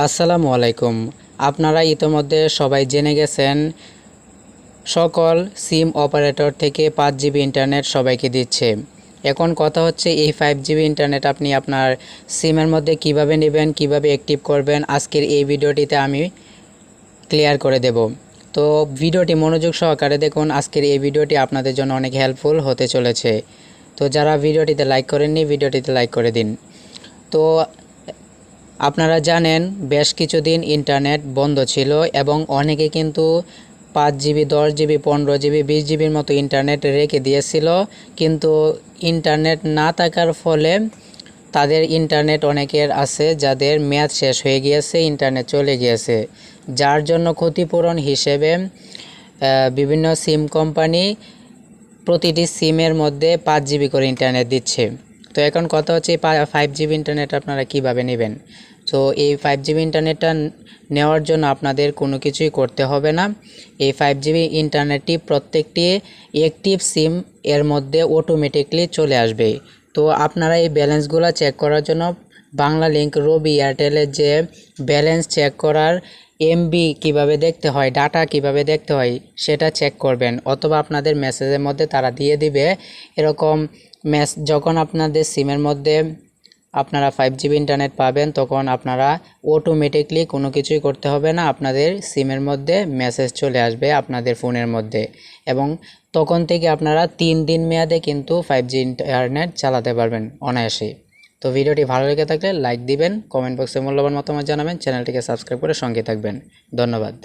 আসসালামু আলাইকুম। আপনারা ইতোমধ্যে সবাই জেনে গেছেন, সকল সিম অপারেটর থেকে পাঁচ জিবি ইন্টারনেট সবাইকে দিচ্ছে। এখন কথা হচ্ছে, এই ফাইভ জিবি ইন্টারনেট আপনি আপনার সিমের মধ্যে কীভাবে নেবেন, কীভাবে অ্যাক্টিভ করবেন, আজকের এই ভিডিওটিতে আমি ক্লিয়ার করে দেব। তো ভিডিওটি মনোযোগ সহকারে দেখুন, আজকের এই ভিডিওটি আপনাদের জন্য অনেক হেল্পফুল হতে চলেছে। তো যারা ভিডিওটিতে লাইক করেননি, ভিডিওটিতে লাইক করে দিন। তো আপনারা জানেন, বেশ কিছুদিন ইন্টারনেট বন্ধ ছিল এবং অনেকে কিন্তু পাঁচ জিবি, দশ জিবি, পনেরো জিবি, বিশ জিবির মতো ইন্টারনেট রেখে দিয়েছিল। কিন্তু ইন্টারনেট না থাকার ফলে তাদের ইন্টারনেট অনেকের আছে যাদের মেয়াদ শেষ হয়ে গিয়েছে, ইন্টারনেট চলে গিয়েছে। যার জন্য ক্ষতিপূরণ হিসেবে বিভিন্ন সিম কোম্পানি প্রতিটি সিমের মধ্যে পাঁচ জিবি করে ইন্টারনেট দিচ্ছে। তো এখন কথা হচ্ছে ফাইভ জিবি ইন্টারনেট আপনারা কীভাবে নেবেন? তো এই ফাইভ জিবি ইন্টারনেটটা নেওয়ার জন্য আপনাদের কোনো কিছুই করতে হবে না। এই ফাইভ জিবি ইন্টারনেটটি প্রত্যেকটি অ্যাক্টিভ সিম এর মধ্যে অটোমেটিকলি চলে আসবে। তো আপনারা এই ব্যালেন্সগুলো চেক করার জন্য বাংলা লিঙ্ক রবি এয়ারটেলের যে ব্যালেন্স চেক করার এমবি কীভাবে দেখতে হয় ডাটা কীভাবে দেখতে হয়, সেটা চেক করবেন। অথবা আপনাদের মেসেজের মধ্যে তারা দিয়ে দিবে। এরকম মেস যখন আপনাদের সিমের মধ্যে আপনারা ফাইভ জিবি ইন্টারনেট পাবেন, তখন আপনারা অটোমেটিকলি কোনো কিছুই করতে হবে না। আপনাদের সিমের মধ্যে মেসেজ চলে আসবে আপনাদের ফোনের মধ্যে। এবং তখন থেকে আপনারা তিন দিন মেয়াদে কিন্তু ফাইভ জি ইন্টারনেট চালাতে পারবেন অনায়াসে তো ভিডিওটি ভালো লেগে থাকলে লাইক দিবেন, কমেন্ট বক্সে মূল্যবান মতামত জানাবেন, চ্যানেলটিকে সাবস্ক্রাইব করে সঙ্গে থাকবেন। ধন্যবাদ।